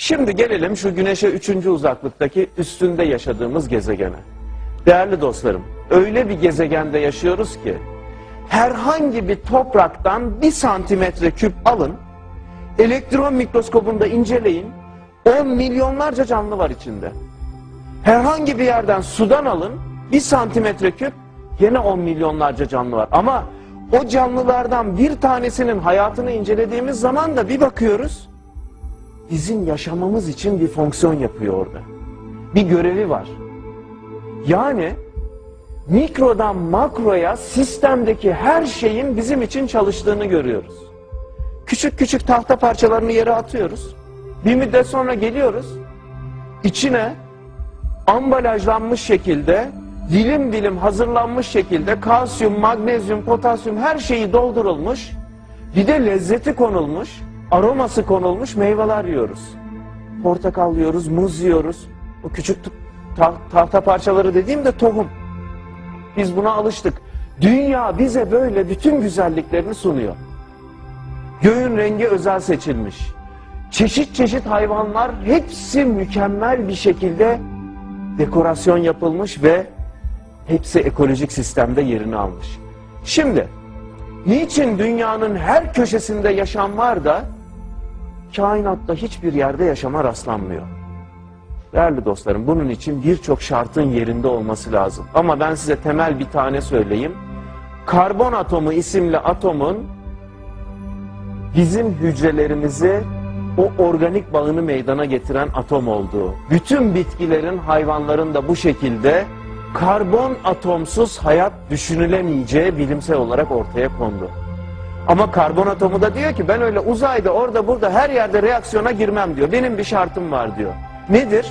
Şimdi gelelim şu güneşe üçüncü uzaklıktaki üstünde yaşadığımız gezegene. Değerli dostlarım, öyle bir gezegende yaşıyoruz ki herhangi bir topraktan bir santimetre küp alın, elektron mikroskobunda inceleyin, 10 milyonlarca canlı var içinde. Herhangi bir yerden sudan alın, bir santimetre küp, yine 10 milyonlarca canlı var. Ama o canlılardan bir tanesinin hayatını incelediğimiz zaman da bir bakıyoruz, bizim yaşamamız için bir fonksiyon yapıyor orada. Bir görevi var. Yani mikrodan makroya sistemdeki her şeyin bizim için çalıştığını görüyoruz. Küçük küçük tahta parçalarını yere atıyoruz. Bir müddet sonra geliyoruz. İçine ambalajlanmış şekilde, dilim dilim hazırlanmış şekilde kalsiyum, magnezyum, potasyum her şeyi doldurulmuş. Bir de lezzeti konulmuş, aroması konulmuş meyveler yiyoruz. Portakal yiyoruz, muz yiyoruz. O küçük ta- tahta parçaları dediğim de tohum. Biz buna alıştık. Dünya bize böyle bütün güzelliklerini sunuyor. Göğün rengi özel seçilmiş. Çeşit çeşit hayvanlar hepsi mükemmel bir şekilde dekorasyon yapılmış ve hepsi ekolojik sistemde yerini almış. Şimdi niçin dünyanın her köşesinde yaşam var da kainatta hiçbir yerde yaşama rastlanmıyor? Değerli dostlarım bunun için birçok şartın yerinde olması lazım. Ama ben size temel bir tane söyleyeyim. Karbon atomu isimli atomun bizim hücrelerimizi o organik bağını meydana getiren atom olduğu. Bütün bitkilerin, hayvanların da bu şekilde karbon atomsuz hayat düşünülemeyeceği bilimsel olarak ortaya kondu. Ama karbon atomu da diyor ki ben öyle uzayda orada burada her yerde reaksiyona girmem diyor. Benim bir şartım var diyor. Nedir?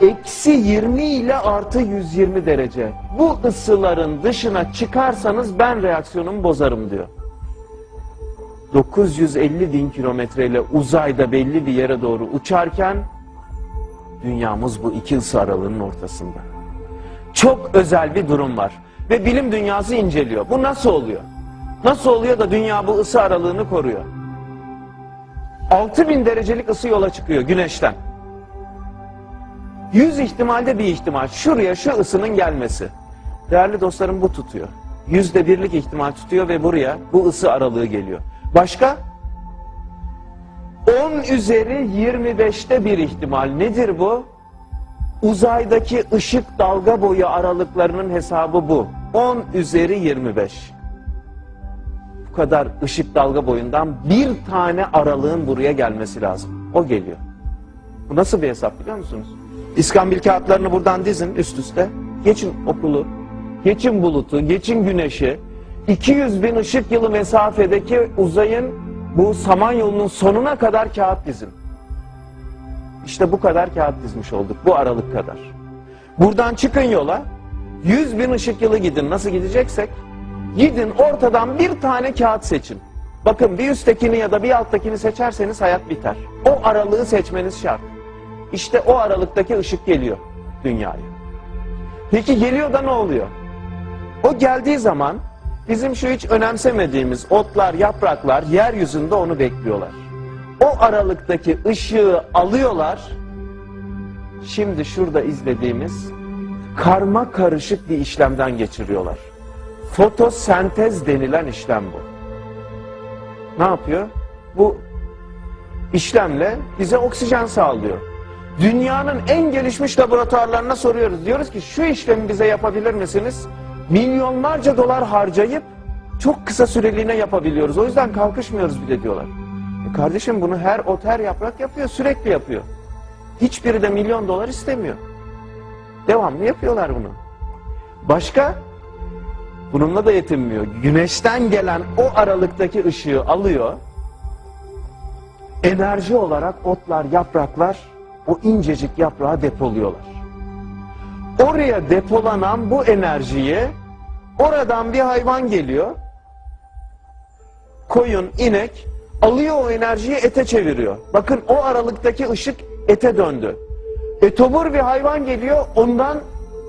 Eksi 20 ile artı 120 derece. Bu ısıların dışına çıkarsanız ben reaksiyonumu bozarım diyor. 950 bin kilometreyle uzayda belli bir yere doğru uçarken dünyamız bu iki ısı aralığının ortasında. Çok özel bir durum var ve bilim dünyası inceliyor. Bu nasıl oluyor? Nasıl oluyor da dünya bu ısı aralığını koruyor? 6000 derecelik ısı yola çıkıyor güneşten. 100 ihtimalde bir ihtimal şuraya şu ısının gelmesi. Değerli dostlarım bu tutuyor. Yüzde birlik ihtimal tutuyor ve buraya bu ısı aralığı geliyor. Başka? 10 üzeri 25'te bir ihtimal. Nedir bu? Uzaydaki ışık dalga boyu aralıklarının hesabı bu. 10 üzeri 25. Bu kadar ışık dalga boyundan bir tane aralığın buraya gelmesi lazım. O geliyor. Bu nasıl bir hesap biliyor musunuz? İskambil kağıtlarını buradan dizin üst üste. Geçin okulu, geçin bulutu, geçin güneşi. 200 bin ışık yılı mesafedeki uzayın bu samanyolunun sonuna kadar kağıt dizin. İşte bu kadar kağıt dizmiş olduk. Bu aralık kadar. Buradan çıkın yola. 100 bin ışık yılı gidin. Nasıl gideceksek? Gidin ortadan bir tane kağıt seçin. Bakın bir üsttekini ya da bir alttakini seçerseniz hayat biter. O aralığı seçmeniz şart. İşte o aralıktaki ışık geliyor dünyaya. Peki geliyor da ne oluyor? O geldiği zaman bizim şu hiç önemsemediğimiz otlar, yapraklar yeryüzünde onu bekliyorlar. O aralıktaki ışığı alıyorlar. Şimdi şurada izlediğimiz karma karışık bir işlemden geçiriyorlar. Fotosentez denilen işlem bu. Ne yapıyor? Bu işlemle bize oksijen sağlıyor. Dünyanın en gelişmiş laboratuvarlarına soruyoruz. Diyoruz ki şu işlemi bize yapabilir misiniz? Milyonlarca dolar harcayıp çok kısa süreliğine yapabiliyoruz. O yüzden kalkışmıyoruz bile diyorlar. E kardeşim bunu her ot her yaprak yapıyor. Sürekli yapıyor. Hiçbiri de milyon dolar istemiyor. Devamlı yapıyorlar bunu. Başka? Bununla da yetinmiyor. Güneşten gelen o aralıktaki ışığı alıyor. Enerji olarak otlar, yapraklar o incecik yaprağı depoluyorlar. Oraya depolanan bu enerjiyi oradan bir hayvan geliyor. Koyun, inek alıyor o enerjiyi ete çeviriyor. Bakın o aralıktaki ışık ete döndü. Etobur bir hayvan geliyor ondan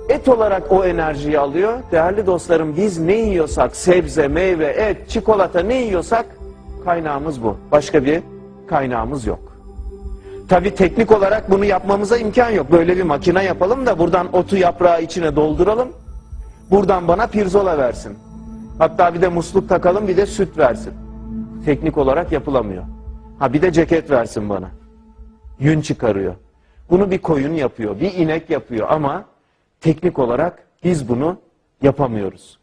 et olarak o enerjiyi alıyor. Değerli dostlarım biz ne yiyorsak sebze, meyve, et, çikolata ne yiyorsak kaynağımız bu. Başka bir kaynağımız yok. Tabi teknik olarak bunu yapmamıza imkan yok. Böyle bir makine yapalım da buradan otu yaprağı içine dolduralım. Buradan bana pirzola versin. Hatta bir de musluk takalım bir de süt versin. Teknik olarak yapılamıyor. Ha bir de ceket versin bana. Yün çıkarıyor. Bunu bir koyun yapıyor, bir inek yapıyor ama teknik olarak biz bunu yapamıyoruz.